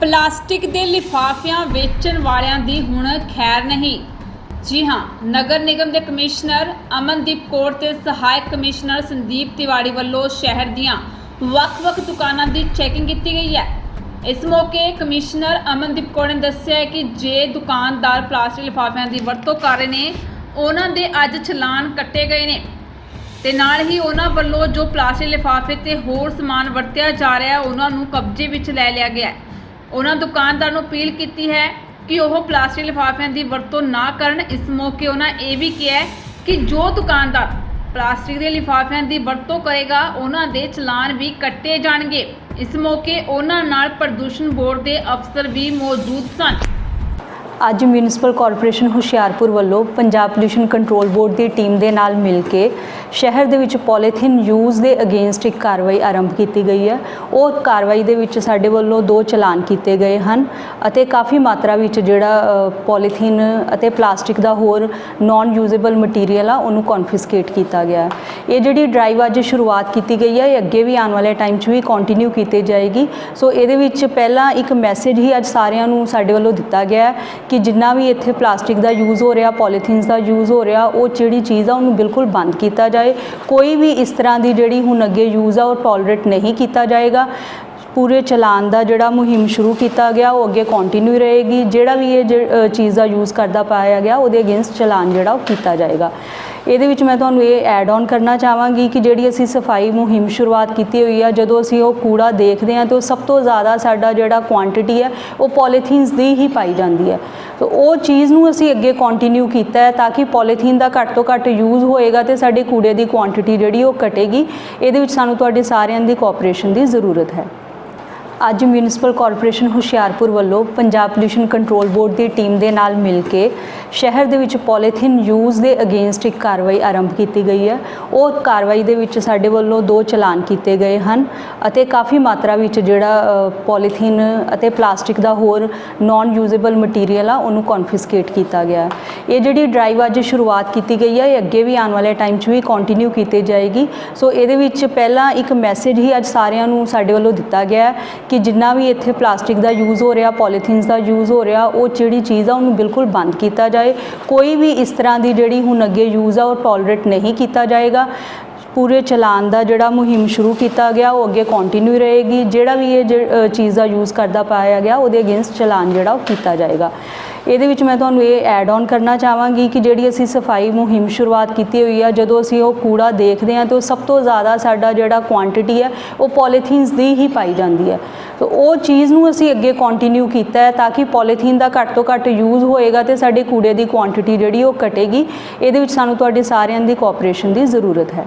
Plastic ਦੇ ਲਿਫਾਫਿਆਂ ਵੇਚਣ ਵਾਲਿਆਂ ਦੀ ਹੁਣ ਖੈਰ ਨਹੀਂ। ਜੀ ਹਾਂ, ਨਗਰ ਨਿਗਮ ਦੇ ਕਮਿਸ਼ਨਰ ਅਮਨਦੀਪ ਕੌਰ ਤੇ ਸਹਾਇਕ ਕਮਿਸ਼ਨਰ ਸੰਦੀਪ ਤਿਵਾੜੀ ਵੱਲੋਂ ਸ਼ਹਿਰ ਦੀਆਂ ਵੱਖ-ਵੱਖ ਦੁਕਾਨਾਂ ਦੀ ਚੈਕਿੰਗ ਕੀਤੀ ਗਈ ਹੈ। ਇਸ ਮੌਕੇ ਕਮਿਸ਼ਨਰ ਅਮਨਦੀਪ ਕੌਰ ਨੇ ਦੱਸਿਆ ਕਿ ਜੇ ਦੁਕਾਨਦਾਰ ਪਲਾਸਟਿਕ ਲਿਫਾਫਿਆਂ ਦੀ ਵਰਤੋਂ ਕਰ ਰਹੇ ਨੇ, ਉਹਨਾਂ ਦੇ ਅੱਜ ਚਲਾਨ ਕੱਟੇ ਗਏ ਨੇ। ਤੇ ਨਾਲ ਹੀ ਉਹਨਾਂ ਵੱਲੋਂ ਜੋ ਪਲਾਸਟਿਕ ਲਿਫਾਫੇ ਤੇ ਹੋਰ ਸਮਾਨ ਵਰਤਿਆ ਜਾ ਰਿਹਾ, ਉਹਨਾਂ ਨੂੰ ਕਬਜ਼ੇ ਵਿੱਚ ਲੈ ਲਿਆ ਗਿਆ ਉਹਨਾਂ ਦੁਕਾਨਦਾਰ ਨੂੰ ਅਪੀਲ ਕੀਤੀ ਹੈ ਕਿ ਉਹ ਪਲਾਸਟਿਕ ਲਿਫਾਫਿਆਂ ਦੀ ਵਰਤੋਂ ਨਾ ਕਰਨ। ਇਸ ਮੌਕੇ ਉਹਨਾਂ ਇਹ ਵੀ ਕਿਹਾ ਕਿ ਜੋ ਦੁਕਾਨਦਾਰ ਪਲਾਸਟਿਕ ਦੇ ਲਿਫਾਫਿਆਂ ਦੀ ਵਰਤੋਂ ਕਰੇਗਾ, ਉਹਨਾਂ ਦੇ ਚਲਾਨ ਵੀ ਕੱਟੇ ਜਾਣਗੇ। ਇਸ ਮੌਕੇ ਉਹਨਾਂ ਨਾਲ ਪ੍ਰਦੂਸ਼ਣ ਬੋਰਡ ਦੇ ਅਫਸਰ ਵੀ ਮੌਜੂਦ ਸਨ। ਅੱਜ ਮਿਊਨਿਸਪਲ ਕਾਰਪੋਰੇਸ਼ਨ ਹੁਸ਼ਿਆਰਪੁਰ ਵੱਲੋਂ ਪੰਜਾਬ ਪੋਲਿਊਸ਼ਨ ਕੰਟਰੋਲ ਬੋਰਡ ਦੀ ਟੀਮ ਦੇ ਨਾਲ ਮਿਲ ਕੇ ਸ਼ਹਿਰ ਦੇ ਵਿੱਚ ਪੋਲੀਥੀਨ ਯੂਜ਼ ਦੇ ਅਗੇਂਸਟ ਇੱਕ ਕਾਰਵਾਈ ਆਰੰਭ ਕੀਤੀ ਗਈ ਹੈ। ਉਹ ਕਾਰਵਾਈ ਦੇ ਵਿੱਚ ਸਾਡੇ ਵੱਲੋਂ ਦੋ ਚਲਾਨ ਕੀਤੇ ਗਏ ਹਨ ਅਤੇ ਕਾਫੀ ਮਾਤਰਾ ਵਿੱਚ ਜਿਹੜਾ ਪੋਲੀਥੀਨ ਅਤੇ ਪਲਾਸਟਿਕ ਦਾ ਹੋਰ ਨਾਨ ਯੂਜ਼ੇਬਲ ਮਟੀਰੀਅਲ ਆ, ਉਹਨੂੰ ਕਨਫਿਸਕੇਟ ਕੀਤਾ ਗਿਆ ਇਹ ਜਿਹੜੀ ਡਰਾਈਵ ਅੱਜ ਸ਼ੁਰੂਆਤ ਕੀਤੀ ਗਈ ਹੈ, ਇਹ ਅੱਗੇ ਵੀ ਆਉਣ ਵਾਲੇ ਟਾਈਮ 'ਚ ਵੀ ਕੰਟੀਨਿਊ ਕੀਤੀ ਜਾਏਗੀ। ਸੋ ਇਹਦੇ ਵਿੱਚ ਪਹਿਲਾਂ ਇੱਕ ਮੈਸੇਜ ਹੀ ਅੱਜ ਸਾਰਿਆਂ ਨੂੰ ਸਾਡੇ ਵੱਲੋਂ ਦਿੱਤਾ ਗਿਆ ਹੈ ਕਿ ਜਿੰਨਾ ਵੀ ਇੱਥੇ ਪਲਾਸਟਿਕ ਦਾ ਯੂਜ਼ ਹੋ ਰਿਹਾ, ਪੋਲੀਥੀਨਸ ਦਾ ਯੂਜ਼ ਹੋ ਰਿਹਾ, ਉਹ ਜਿਹੜੀ ਚੀਜ਼ ਆ ਉਹਨੂੰ ਬਿਲਕੁਲ ਬੰਦ ਕੀਤਾ ਜਾਏ। ਕੋਈ ਵੀ ਇਸ ਤਰ੍ਹਾਂ ਦੀ ਜਿਹੜੀ ਹੁਣ ਅੱਗੇ ਯੂਜ਼ ਆ ਉਹ ਟੋਲਰੇਟ ਨਹੀਂ ਕੀਤਾ ਜਾਏਗਾ। ਪੂਰੇ ਚਲਾਨ ਦਾ ਜਿਹੜਾ ਮੁਹਿੰਮ ਸ਼ੁਰੂ ਕੀਤਾ ਗਿਆ, ਉਹ ਅੱਗੇ ਕੰਟੀਨਿਊ ਰਹੇਗੀ। ਜਿਹੜਾ ਵੀ ਇਹ ਜ- ਚੀਜ਼ ਦਾ ਯੂਜ਼ ਕਰਦਾ ਪਾਇਆ ਗਿਆ, ਉਹਦੇ ਅਗੇਂਸਟ ਚਲਾਨ ਜਿਹੜਾ ਉਹ ਕੀਤਾ ਜਾਏਗਾ। ਇਹਦੇ ਵਿੱਚ ਮੈਂ ਤੁਹਾਨੂੰ ਇਹ ਐਡ ਆਨ ਕਰਨਾ ਚਾਹਾਂਗੀ ਕਿ ਜਿਹੜੀ ਅਸੀਂ ਸਫ਼ਾਈ ਮੁਹਿੰਮ ਸ਼ੁਰੂਆਤ ਕੀਤੀ ਹੋਈ ਆ, ਜਦੋਂ ਅਸੀਂ ਉਹ ਕੂੜਾ ਦੇਖਦੇ ਹਾਂ, ਤਾਂ ਉਹ ਸਭ ਤੋਂ ਜ਼ਿਆਦਾ ਸਾਡਾ ਜਿਹੜਾ ਕੁਆਂਟੀਟੀ ਹੈ, ਉਹ ਪੋਲੀਥੀਨਸ ਦੀ ਹੀ ਪਾਈ ਜਾਂਦੀ ਹੈ। ਤਾਂ ਉਹ ਚੀਜ਼ ਨੂੰ ਅਸੀਂ ਅੱਗੇ ਕੰਟੀਨਿਊ ਕੀਤਾ ਹੈ ਤਾਂ ਕਿ ਪੋਲੀਥੀਨ ਦਾ ਘੱਟ ਤੋਂ ਘੱਟ ਯੂਜ਼ ਹੋਏਗਾ ਤੇ ਸਾਡੇ ਕੂੜੇ ਦੀ ਕੁਆਂਟੀਟੀ ਜਿਹੜੀ ਉਹ ਘਟੇਗੀ। ਇਹਦੇ ਵਿੱਚ ਸਾਨੂੰ ਤੁਹਾਡੇ ਸਾਰਿਆਂ ਦੀ ਕੋਆਪਰੇਸ਼ਨ ਦੀ ਜ਼ਰੂਰਤ ਹੈ। ਅੱਜ ਮਿਊਨਿਸਪਲ ਕਾਰਪੋਰੇਸ਼ਨ ਹੁਸ਼ਿਆਰਪੁਰ ਵੱਲੋਂ ਪੰਜਾਬ ਪੋਲਿਊਸ਼ਨ ਕੰਟਰੋਲ ਬੋਰਡ ਦੀ ਟੀਮ ਦੇ ਨਾਲ ਮਿਲ ਕੇ ਸ਼ਹਿਰ ਦੇ ਵਿੱਚ ਪੋਲੀਥੀਨ ਯੂਜ਼ ਦੇ ਅਗੇਂਸਟ ਇੱਕ ਕਾਰਵਾਈ ਆਰੰਭ ਕੀਤੀ ਗਈ ਹੈ। ਉਹ ਕਾਰਵਾਈ ਦੇ ਵਿੱਚ ਸਾਡੇ ਵੱਲੋਂ ਦੋ ਚਲਾਨ ਕੀਤੇ ਗਏ ਹਨ ਅਤੇ ਕਾਫੀ ਮਾਤਰਾ ਵਿੱਚ ਜਿਹੜਾ ਪੋਲੀਥੀਨ ਅਤੇ ਪਲਾਸਟਿਕ ਦਾ ਹੋਰ ਨਾਨ ਯੂਜ਼ੇਬਲ ਮਟੀਰੀਅਲ ਆ, ਉਹਨੂੰ ਕਨਫਿਸਕੇਟ ਕੀਤਾ ਗਿਆ ਇਹ ਜਿਹੜੀ ਡਰਾਈਵ ਅੱਜ ਸ਼ੁਰੂਆਤ ਕੀਤੀ ਗਈ ਹੈ, ਇਹ ਅੱਗੇ ਵੀ ਆਉਣ ਵਾਲੇ ਟਾਈਮ 'ਚ ਵੀ ਕੰਟੀਨਿਊ ਕੀਤੀ ਜਾਏਗੀ। ਸੋ ਇਹਦੇ ਵਿੱਚ ਪਹਿਲਾਂ ਇੱਕ ਮੈਸੇਜ ਹੀ ਅੱਜ ਸਾਰਿਆਂ ਨੂੰ ਸਾਡੇ ਵੱਲੋਂ ਦਿੱਤਾ ਗਿਆ ਹੈ ਕਿ ਜਿੰਨਾ ਵੀ ਇੱਥੇ ਪਲਾਸਟਿਕ ਦਾ ਯੂਜ਼ ਹੋ ਰਿਹਾ, ਪੋਲੀਥੀਨਸ ਦਾ ਯੂਜ਼ ਹੋ ਰਿਹਾ, ਉਹ ਜਿਹੜੀ ਚੀਜ਼ ਆ ਉਹਨੂੰ ਬਿਲਕੁਲ ਬੰਦ ਕੀਤਾ ਜਾਏ। ਕੋਈ ਵੀ ਇਸ ਤਰ੍ਹਾਂ ਦੀ ਜਿਹੜੀ ਹੁਣ ਅੱਗੇ ਯੂਜ਼ ਆ ਉਹ ਟੋਲਰੇਟ ਨਹੀਂ ਕੀਤਾ ਜਾਏਗਾ। ਪੂਰੇ ਚਲਾਨ ਦਾ ਜਿਹੜਾ ਮੁਹਿੰਮ ਸ਼ੁਰੂ ਕੀਤਾ ਗਿਆ, ਉਹ ਅੱਗੇ ਕੰਟੀਨਿਊ ਰਹੇਗੀ। ਜਿਹੜਾ ਵੀ ਇਹ ਜ- ਚੀਜ਼ ਦਾ ਯੂਜ਼ ਕਰਦਾ ਪਾਇਆ ਗਿਆ, ਉਹਦੇ ਅਗੇਂਸਟ ਚਲਾਨ ਜਿਹੜਾ ਉਹ ਕੀਤਾ ਜਾਏਗਾ। ਇਹਦੇ ਵਿੱਚ ਮੈਂ ਤੁਹਾਨੂੰ ਇਹ ਐਡ ਆਨ ਕਰਨਾ ਚਾਹਾਂਗੀ ਕਿ ਜਿਹੜੀ ਅਸੀਂ ਸਫ਼ਾਈ ਮੁਹਿੰਮ ਸ਼ੁਰੂਆਤ ਕੀਤੀ ਹੋਈ ਆ, ਜਦੋਂ ਅਸੀਂ ਉਹ ਕੂੜਾ ਦੇਖਦੇ ਹਾਂ ਤਾਂ ਉਹ ਸਭ ਤੋਂ ਜ਼ਿਆਦਾ ਸਾਡਾ ਜਿਹੜਾ ਕੁਆਂਟੀਟੀ ਹੈ, ਉਹ ਪੋਲੀਥੀਨਸ ਦੀ ਹੀ ਪਾਈ ਜਾਂਦੀ ਹੈ। ਤਾਂ ਉਹ ਚੀਜ਼ ਨੂੰ ਅਸੀਂ ਅੱਗੇ ਕੰਟੀਨਿਊ ਕੀਤਾ ਹੈ ਤਾਂ ਕਿ ਪੋਲੀਥੀਨ ਦਾ ਘੱਟ ਤੋਂ ਘੱਟ ਯੂਜ਼ ਹੋਏਗਾ ਤੇ ਸਾਡੇ ਕੂੜੇ ਦੀ ਕੁਆਂਟੀਟੀ ਜਿਹੜੀ ਉਹ ਘਟੇਗੀ। ਇਹਦੇ ਵਿੱਚ ਸਾਨੂੰ ਤੁਹਾਡੇ ਸਾਰਿਆਂ ਦੀ ਕੋਆਪਰੇਸ਼ਨ ਦੀ ਜ਼ਰੂਰਤ ਹੈ।